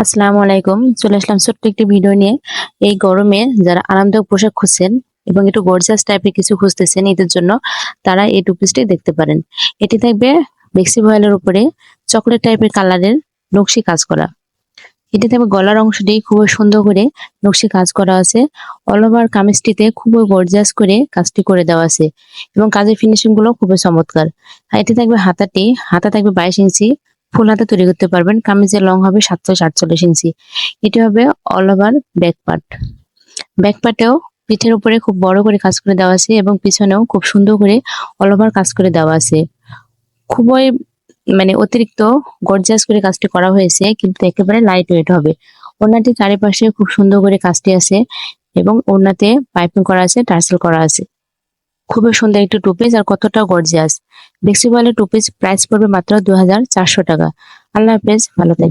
আসসালামু আলাইকুম। চলে আসলাম ছোট্ট একটি ভিডিও নিয়ে। এই গরমে যারা আরামদায়ক পোশাক খুঁজছেন এবং একটু গর্জাস টাইপের কিছু খুঁজতেছেন এদের জন্য তারা এই টু পিসটি দেখতে পারেন। এটি থাকবে বেক্সি ভয়েলের উপরে চকলেট টাইপের কালারের নকশি কাজ করা। এটি থাকবে গলার অংশটি খুবই সুন্দর করে নকশি কাজ করা আছে। অল ওভার কামিজটিতে খুবই গর্জাস করে কাজটি করে দেওয়া আছে এবং কাজের ফিনিশিংগুলো খুবই চমৎকার। এটি থাকবে হাতাটি, হাতা থাকবে বাইশ ইঞ্চি। ফুল হাতে তৈরি করতে পারবেন। কামিজের লং হবে সাতশো সাতচল্লিশ ইঞ্চি। এটি হবে all over back part back পার্টেও পিঠের উপরে খুব বড় করে কাজ করে দেওয়া আছে এবং পিছনেও খুব সুন্দর করে অল ওভার কাজ করে দেওয়া আছে। খুবই মানে অতিরিক্ত গর্জাস করে কাজটি করা হয়েছে, কিন্তু একেবারে লাইট ওয়েট হবে। ওনাটি চারিপাশে খুব সুন্দর করে কাজটি আছে এবং ওনাতে পাইপিং করা আছে, টার্সেল করা আছে। খুবই সুন্দর একটি টু পিস আর কতটা গর্জিয়াস বেক্সিবলের টু পিস প্রাইস পড়বে মাত্র দু হাজার চারশো টাকা। আল্লাহ হাফেজ, ভালো থাকবেন।